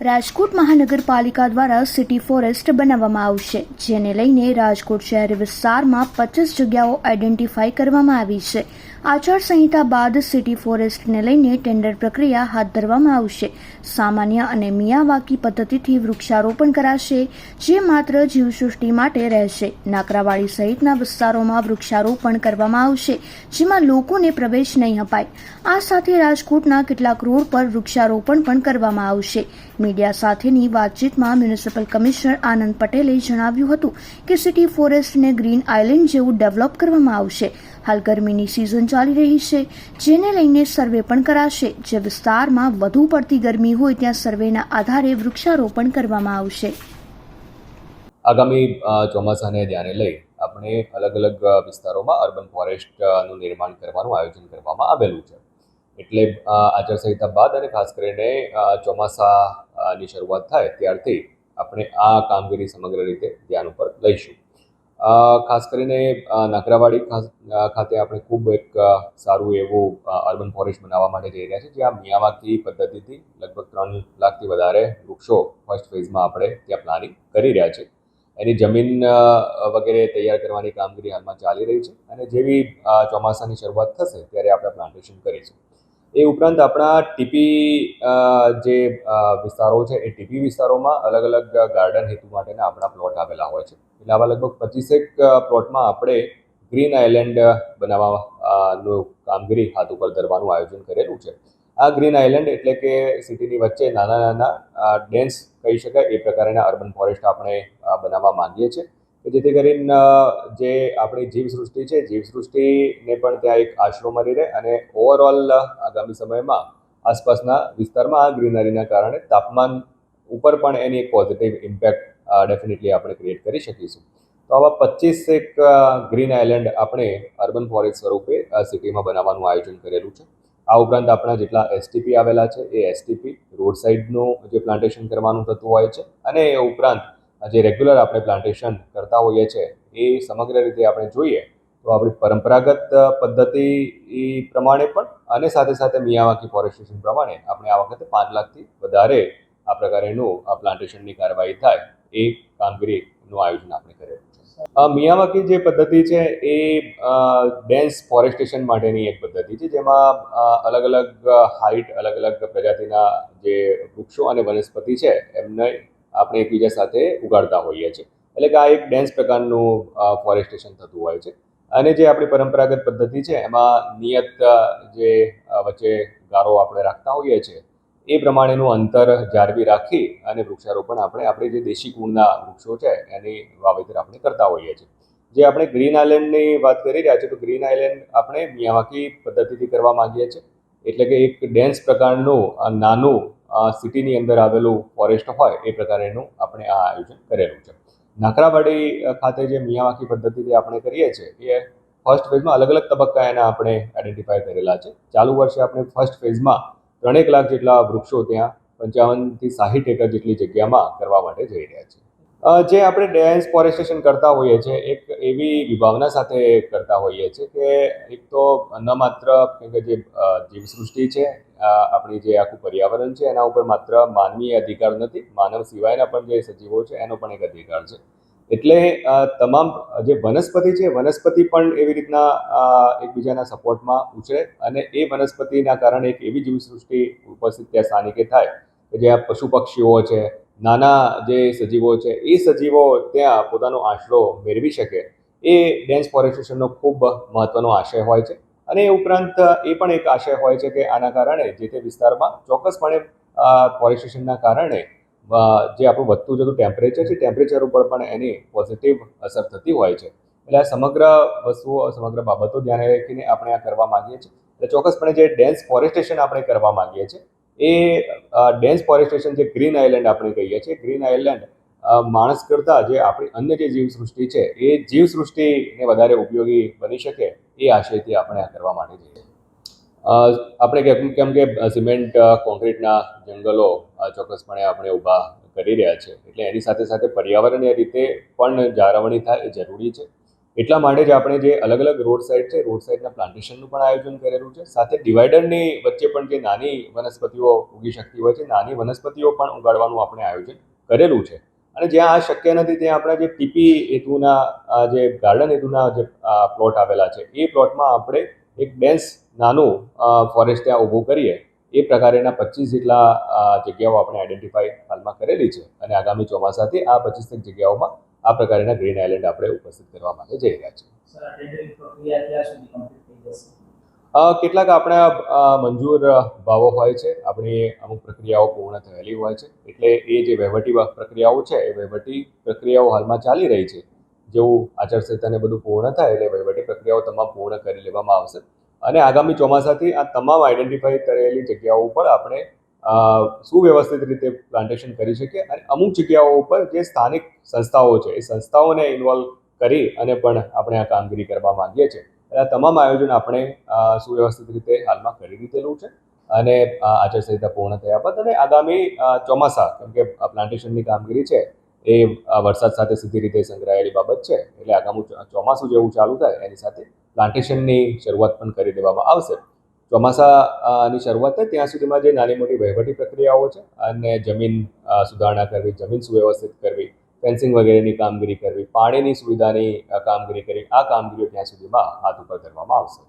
રાજકોટ મહાનગરપાલિકા દ્વારા city forest બનાવવામાં આવશે, જેને લઈને રાજકોટ શહેર વિસ્તારમાં પચીસ જગ્યાઓ આઈડેન્ટિફાઈ કરવામાં આવી છે. આચારસંહિતા બાદ સિટી ફોરેસ્ટને લઈને ટેન્ડર પ્રક્રિયા હાથ ધરવામાં આવશે. સામાન્ય અને મિયાવાકી પદ્ધતિથી વૃક્ષારોપણ કરાશે, જે માત્ર જીવસૃષ્ટિ માટે રહેશે. નાકરાવાડી સહિતના વિસ્તારોમાં વૃક્ષારોપણ કરવામાં આવશે, જેમાં લોકોને પ્રવેશ નહીં અપાય. આ સાથે રાજકોટના કેટલાક રોડ પર વૃક્ષારોપણ પણ કરવામાં આવશે. મીડિયા સાથેની વાતચીતમાં મ્યુનિસિપલ કમિશનર આનંદ પટેલે જણાવ્યું હતું કે સિટી ફોરેસ્ટને ગ્રીન આઇલેન્ડ જેવું ડેવલપ કરવામાં આવશે. હાલ ગરમીની સિઝન ચાલી રહી છે, જેને લઈને સર્વે પણ કરાશે. જે વિસ્તારમાં વધુ પડતી ગરમી હોય ત્યાં સર્વેના આધારે વૃક્ષારોપણ કરવામાં આવશે. આગામી ચોમાસાને ધ્યાને લઈ આપણે અલગ અલગ વિસ્તારોમાં અર્બન ફોરેસ્ટનું નિર્માણ કરવાનું આયોજન કરવામાં આવેલું છે. એટલે આચારસંહિતા બાદ અને ખાસ કરીને ચોમાસાની શરૂઆત થાય ત્યારથી આપણે આ કામગીરી સમગ્ર રીતે ધ્યાન ઉપર લઈશું. ખાસ કરીને નાગરાવાડી ખાતે આપણે ખૂબ એક સારું એવું અર્બન ફોરેસ્ટ બનાવવા માટે જઈ રહ્યા છે જ્યાં મિયાવાકી પદ્ધતિથી લગભગ ત્રણ લાખથી વધારે વૃક્ષો ફર્સ્ટ ફેઝમાં આપણે ત્યાં પ્લાનિંગ કરી રહ્યા છે એની જમીન વગેરે તૈયાર કરવાની કામગીરી હાલમાં ચાલી રહી છે અને જેવી ચોમાસાની શરૂઆત થશે, ત્યારે આપણે પ્લાન્ટેશન કરીશું. એ ઉપરાંત આપણા ટીપી જે વિસ્તારો છે, એ ટીપી વિસ્તારોમાં અલગ અલગ ગાર્ડન હેતુ માટેના આપણા પ્લોટ આવેલા હોય છે. એટલે આવા લગભગ પચીસેક પ્લોટમાં આપણે ગ્રીન આઇલેન્ડ બનાવવાનું કામગીરી હાથ ઉપર ધરવાનું આયોજન કરેલું છે. આ ગ્રીન આઇલેન્ડ એટલે કે સિટીની વચ્ચે નાના નાના ડેન્સ કહી શકાય, એ પ્રકારના અર્બન ફોરેસ્ટ આપણે બનાવવા માંગીએ છીએ. કે જેથી કરીને જે આપણી જીવસૃષ્ટિ છે, જીવસૃષ્ટિને પણ ત્યાં એક આશરો મળી રહે અને ઓવરઓલ આગામી સમયમાં આસપાસના વિસ્તારમાં આ ગ્રીનરીના કારણે તાપમાન ઉપર પણ એની એક પોઝિટિવ ઇમ્પેક્ટ ડેફિનેટલી આપણે ક્રિએટ કરી શકીશું. તો આવા પચીસ એક ગ્રીન આઇલેન્ડ આપણે અર્બન ફોરેસ્ટ સ્વરૂપે સિટીમાં બનાવવાનું આયોજન કરેલું છે. આ ઉપરાંત આપણા જેટલા એસટીપી આવેલા છે, એ એસટીપી રોડ સાઇડનું જે પ્લાન્ટેશન કરવાનું થતું હોય છે અને એ ઉપરાંત જે રેગ્યુલર આપણે પ્લાન્ટેશન કરતા હોઈએ છીએ એ સમગ્ર રીતે આપણે જોઈએ, તો આપણી પરંપરાગત પદ્ધતિ પ્રમાણે પણ અને સાથે સાથે મિયાવાકી ફોરેસ્ટેશન પ્રમાણે આપણે આ વખતે પાંચ લાખથી વધારે આ પ્રકારેનું આ પ્લાન્ટેશનની કાર્યવાહી થાય એ કામગીરીનું આયોજન આપણે કરેલું છે મિયાવાકી જે પદ્ધતિ છે એ ડેન્સ ફોરેસ્ટેશન માટેની એક પદ્ધતિ છે, જેમાં અલગ અલગ હાઇટ અલગ અલગ પ્રજાતિના જે વૃક્ષો અને વનસ્પતિ છે, એમને આપણે એકબીજા સાથે ઉગાડતા હોઈએ છીએ. એટલે કે આ એક ડેન્સ પ્રકારનું ફોરેસ્ટેશન થતું હોય છે. અને જે આપણી પરંપરાગત પદ્ધતિ છે, એમાં નિયત જે વચ્ચે ગારો આપણે રાખતા હોઈએ છીએ, એ પ્રમાણેનું અંતર જાળવી રાખી અને વૃક્ષારોપણ આપણે આપણે જે દેશી કુળના વૃક્ષો છે, એની વાવેતર આપણે કરતા હોઈએ છીએ. જે આપણે ગ્રીન આઇલેન્ડની વાત કરી રહ્યા છીએ, તો ગ્રીન આઇલેન્ડ આપણે મિયાવાકી પદ્ધતિથી કરવા માંગીએ છીએ. એટલે કે એક ડેન્સ પ્રકારનું નાનું સિટીની અંદર આવેલું ફોરેસ્ટ હોય એ પ્રકારેનું આપણે આ આયોજન કરેલું છે. નાકરાવાડી ખાતે જે મિયાવાકી પદ્ધતિથી આપણે કરીએ છીએ એ ફર્સ્ટ ફેઝમાં અલગ અલગ તબક્કા એના આપણે આઈડેન્ટિફાય કરેલા છે. ચાલુ વર્ષે આપણે ફર્સ્ટ ફેઝમાં ત્રણેક લાખ જેટલા વૃક્ષો ત્યાં પંચાવનથી સાહીઠ એકર જેટલી જગ્યામાં કરવા માટે જઈ રહ્યા છે અ, જે આપણે ડેન્સ ફોરેસ્ટેશન કરતા હોઈએ છીએ, એક એવી વિભાવના સાથે કરતા હોઈએ છીએ કે એક તો ન માત્ર કે જે જીવસૃષ્ટિ છે આપણી જે આખું પર્યાવરણ છે, એના ઉપર માત્ર માનવીય અધિકાર નથી, માનવ સિવાયના પણ જે સજીવો છે, એનો પણ એક અધિકાર છે. એટલે તમામ જે વનસ્પતિ છે, વનસ્પતિ પણ એવી રીતના એકબીજાના સપોર્ટમાં ઉછળે અને એ વનસ્પતિના કારણે એક એવી જીવસૃષ્ટિ ઉપસ્થિત ત્યાં સ્થાનિકે થાય કે જે આ પશુ પક્ષીઓ છે નાના જે સજીવો છે, એ સજીવો ત્યાં પોતાનો આશરો મેળવી શકે. એ ડેન્સ ફોરેસ્ટેશનનો ખૂબ મહત્ત્વનો આશય હોય છે અને એ ઉપરાંત એ પણ એક આશય હોય છે કે આના કારણે જે તે વિસ્તારમાં ચોક્કસપણે ફોરેસ્ટેશનના કારણે જે આપણું વધતું જતું ટેમ્પરેચર છે ટેમ્પરેચર ઉપર પણ એની પોઝિટિવ અસર થતી હોય છે. એટલે આ સમગ્ર વસ્તુઓ, સમગ્ર બાબતો ધ્યાને રાખીને આપણે આ કરવા માગીએ છીએ. એટલે ચોક્કસપણે જે ડેન્સ ફોરેસ્ટેશન આપણે કરવા માગીએ છીએ એ ડેન્સ ફોરેસ્ટેશન જે ગ્રીન આઇલેન્ડ આપણે કહીએ છીએ ગ્રીન આઇલેન્ડ માણસ કરતાં જે આપણી અન્ય જે જીવસૃષ્ટિ છે, એ જીવસૃષ્ટિને વધારે ઉપયોગી બની શકે એ આશયથી આપણે આ કરવા માટે જઈએ આપણે કેમ કેમ કે સિમેન્ટ કોન્ક્રીટના જંગલો ચોક્કસપણે આપણે ઊભા કરી રહ્યા છે. એટલે એની સાથે સાથે પર્યાવરણીય રીતે પણ જાળવણી થાય એ જરૂરી છે. એટલા માટે જ આપણે જે અલગ અલગ રોડ સાઈડ છે, રોડ સાઈડના પ્લાન્ટેશનનું પણ આયોજન કરેલું છે. સાથે ડિવાઈડરની વચ્ચે પણ જે નાની વનસ્પતિઓ ઉગી શકતી હોય છે, નાની વનસ્પતિઓ પણ ઉગાડવાનું આપણે આયોજન કરેલું છે. અને જ્યાં આ શક્ય નથી, ત્યાં આપણા જે પીપી હેતુના જે ગાર્ડન હેતુના જે પ્લોટ આવેલા છે, એ પ્લોટમાં આપણે એક ડેન્સ નાનું ફોરેસ્ટ ત્યાં ઊભું કરીએ. એ પ્રકારેના પચીસ જેટલા જગ્યાઓ આપણે આઈડેન્ટિફાઈ હાલમાં કરેલી છે. અને આગામી ચોમાસાથી આ પચીસ જગ્યાઓમાં આ પ્રકારના ગ્રીન આઇલેન્ડ આપણે ઉપસ્થિત કરવા માટે જઈ રહ્યા છીએ. કેટલાક આપણા મંજૂર ભાવો હોય છે. આપણી અમુક પ્રક્રિયાઓ પૂર્ણ થયેલી હોય છે. એટલે એ જે વહીવટી પ્રક્રિયાઓ છે એ વહીવટી પ્રક્રિયાઓ હાલમાં ચાલી રહી છે. જેવું આચારસંહિતાને બધું પૂર્ણ થાય એટલે વહીવટી પ્રક્રિયાઓ તમામ પૂર્ણ કરી લેવામાં આવશે. અને આગામી ચોમાસાથી આ તમામ આઈડેન્ટિફાઈ કરેલી જગ્યાઓ ઉપર આપણે સુવ્યવસ્થિત રીતે પ્લાન્ટેશન કરી શકીએ અને અમુક જગ્યાઓ ઉપર જે સ્થાનિક સંસ્થાઓ છે, એ સંસ્થાઓને ઇન્વોલ્વ કરી અને પણ આપણે આ કામગીરી કરવા માંગીએ છીએ. આ તમામ આયોજન આપણે સુવ્યવસ્થિત રીતે હાલમાં કરી દીધેલું છે અને આચારસંહિતા પૂર્ણ થયા બાદ અને આગામી ચોમાસા, કેમ કે પ્લાન્ટેશનની કામગીરી છે, એ વરસાદ સાથે સીધી રીતે સંકળાયેલી બાબત છે, એટલે આગામી ચોમાસું જેવું ચાલુ થાય, એની સાથે પ્લાન્ટેશનની શરૂઆત પણ કરી દેવામાં આવશે. ચોમાસાની શરૂઆત થાય ત્યાં સુધીમાં જે નાની મોટી વહીવટી પ્રક્રિયાઓ છે અને જમીન સુધારણા કરવી, જમીન સુવ્યવસ્થિત કરવી ફેન્સિંગ વગેરેની કામગીરી કરવી, પાણીની સુવિધાની કામગીરી કરવી, આ કામગીરીઓ ત્યાં સુધીમાં હાથ ઉપર ધરવામાં આવશે.